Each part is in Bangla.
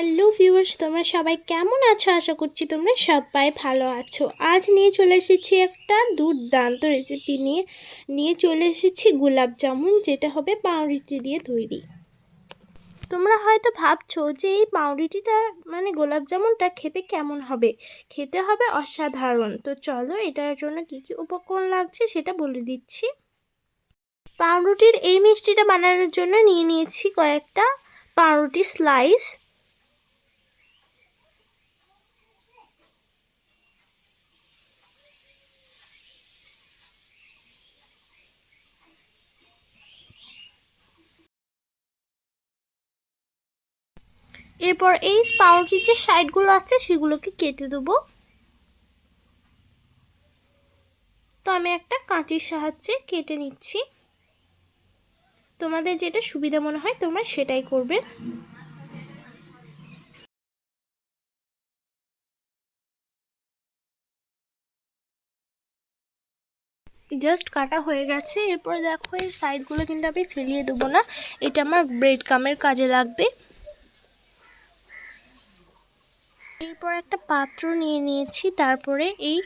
হ্যালো ভিউয়ার্স, তোমরা সবাই কেমন আছো? আশা করছি তোমরা সবাই ভালো আছো। আজ নিয়ে চলে এসেছি একটা দুর্দান্ত রেসিপি নিয়ে। নিয়ে চলে এসেছি গোলাপ জামুন, যেটা হবে পাউরুটি দিয়ে তৈরি। তোমরা হয়তো ভাবছ যে এই পাউরুটিটা মানে গোলাপ জামুনটা খেতে কেমন হবে? খেতে হবে অসাধারণ। তো চলো, এটার জন্য কী কী উপকরণ লাগছে সেটা বলে দিচ্ছি। পাউরুটির এই মিষ্টিটা বানানোর জন্য নিয়ে নিয়েছি কয়েকটা পাউরুটি স্লাইস এরপর এই পাউরুটির যে সাইডগুলো আছে, সেগুলোকে কেটে দেবো। তো আমি একটা কাঁচির সাহায্যে কেটে নিচ্ছি। তোমাদের যেটা সুবিধা মনে হয়, তোমরা সেটাই করবে। জাস্ট কাটা হয়ে গেছে। এরপর দেখো, এই সাইডগুলো কিন্তু আমি ফেলিয়ে দেবো না। এটা আমার ব্রেড কামের কাজে লাগবে। এরপর একটা পাত্র নিয়ে নিয়েছি। তারপরে এই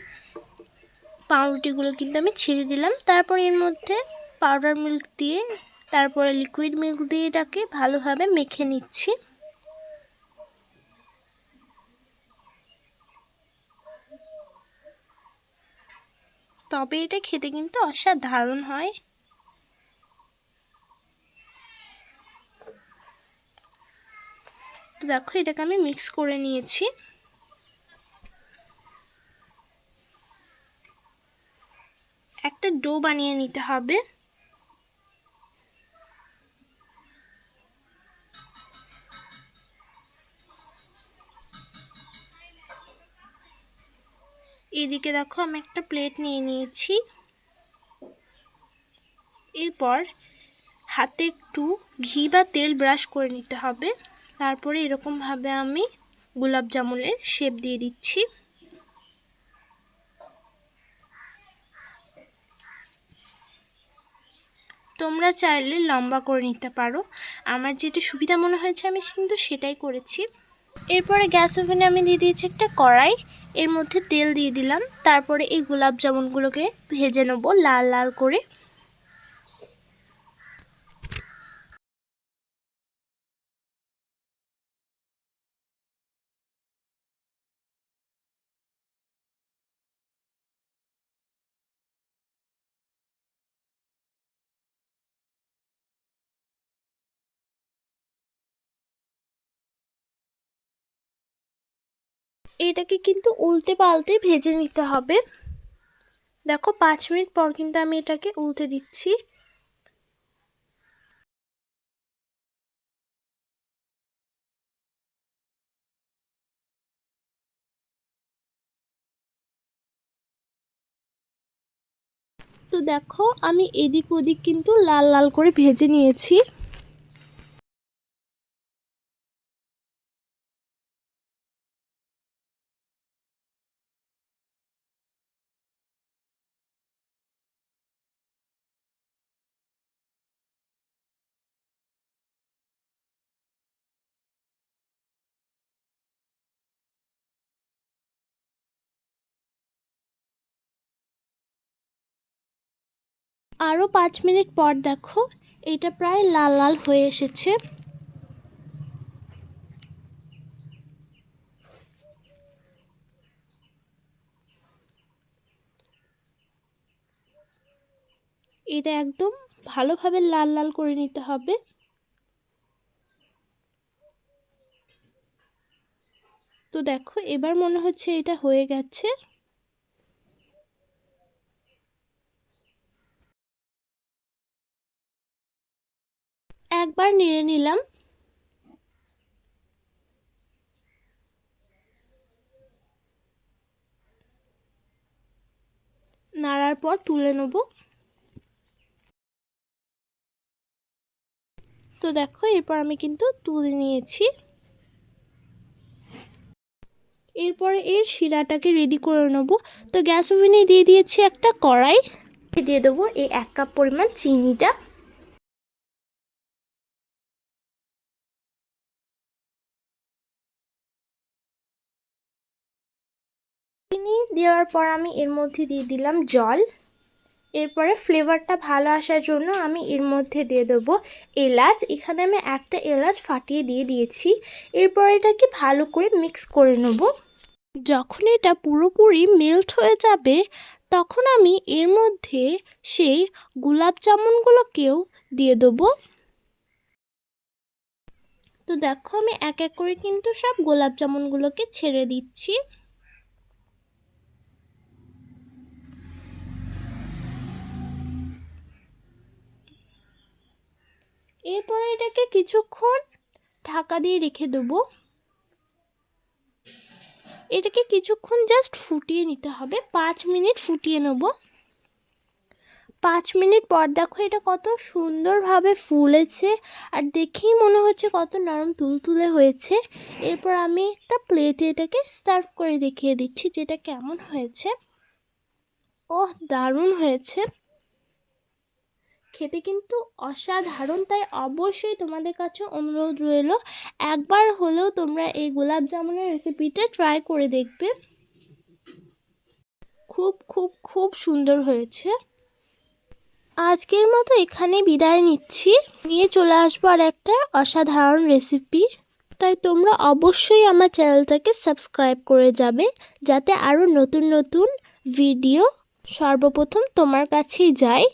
পাউরুটিগুলো কিন্তু আমি ছেড়ে দিলাম। তারপর এর মধ্যে পাউডার মিল্ক দিয়ে, তারপরে লিকুইড মিল্ক দিয়ে এটাকে ভালোভাবে মেখে নিচ্ছি। তবে এটা খেতে কিন্তু অসাধারণ হয়। তো দেখো, এটাকে আমি মিক্স করে নিয়েছি। একটা ডো বানিয়ে নিতে হবে। এদিকে দেখো আমি একটা প্লেট নিয়ে নিয়েছি। এরপর হাতে একটু ঘি বা তেল ব্রাশ করে নিতে হবে। তারপরে এরকমভাবে আমি গোলাপ জামুনের শেপ দিয়ে দিচ্ছি। তোমরা চাইলে লম্বা করে নিতে পারো। আমার যেটা সুবিধা মনে হয়েছে আমি কিন্তু সেটাই করেছি। এরপরে গ্যাস ওভেনে আমি দিয়ে দিয়েছি একটা কড়াই। এর মধ্যে তেল দিয়ে দিলাম। তারপরে এই গোলাপ জামুনগুলোকে ভেজে নেব লাল লাল করে। এটাকে কিন্তু উল্টে পাল্টে ভেজে নিতে হবে। দেখো, পাঁচ মিনিট পর কিন্তু আমি এটাকে উল্টে দিচ্ছি। তো দেখো, আমি এদিক ওদিক কিন্তু লাল লাল করে ভেজে নিয়েছি। আরও পাঁচ মিনিট পর দেখো, এটা প্রায় লাল লাল হয়ে এসেছে। এটা একদম ভালোভাবে লাল লাল করে নিতে হবে। তো দেখো, এবার মনে হচ্ছে এটা হয়ে গেছে। একবার নেড়ে নিলাম। নাড়ার পর তুলে নেব। তো দেখো, এরপর আমি কিন্তু তুলে নিয়েছি। এরপরে এর শিরাটাকে রেডি করে নেব। তো গ্যাস ওভেনে দিয়ে দিয়েছি একটা কড়াই। দিয়ে দেবো এই এক কাপ পরিমাণ চিনিটা। চিনি দেওয়ার পর আমি এর মধ্যে দিয়ে দিলাম জল। এরপরে ফ্লেভারটা ভালো আসার জন্য আমি এর মধ্যে দিয়ে দেবো এলাচ। এখানে আমি একটা এলাচ ফাটিয়ে দিয়ে দিয়েছি। এরপর এটাকে ভালো করে মিক্স করে নেব। যখন এটা পুরোপুরি মেল্ট হয়ে যাবে, তখন আমি এর মধ্যে সেই গোলাপ জামুনগুলোকেও দিয়ে দেবো। তো দেখো আমি এক এক করে কিন্তু সব গোলাপ জামুনগুলোকে ছেড়ে দিচ্ছি। এরপরে এটাকে কিছুক্ষণ ঢাকা দিয়ে রেখে দেবো। এটাকে কিছুক্ষণ জাস্ট ফুটিয়ে নিতে হবে। পাঁচ মিনিট ফুটিয়ে নেব। পাঁচ মিনিট পর দেখো এটা কত সুন্দরভাবে ফুলেছে আর দেখেই মনে হচ্ছে কত নরম তুলতুলে হয়েছে। এরপর আমি একটা প্লেটে এটাকে সার্ভ করে দেখিয়ে দিচ্ছি যেটা কেমন হয়েছে। ওহ, দারুণ হয়েছে। খেতে কিন্তু অসাধারণ। তাই অবশ্যই তোমাদের কাছে অনুরোধ রইল, একবার হলেও তোমরা এই গোলাপ জামুনের রেসিপিটা ট্রাই করে দেখবে। খুব খুব খুব সুন্দর হয়েছে। আজকের মতো এখানে বিদায় নিচ্ছি। নিয়ে চলে আসব আর একটা অসাধারণ রেসিপি তাই তোমরা অবশ্যই আমার চ্যানেলটাকে সাবস্ক্রাইব করে যাবে, যাতে আরও নতুন নতুন ভিডিও সর্বপ্রথম তোমার কাছেই যায়।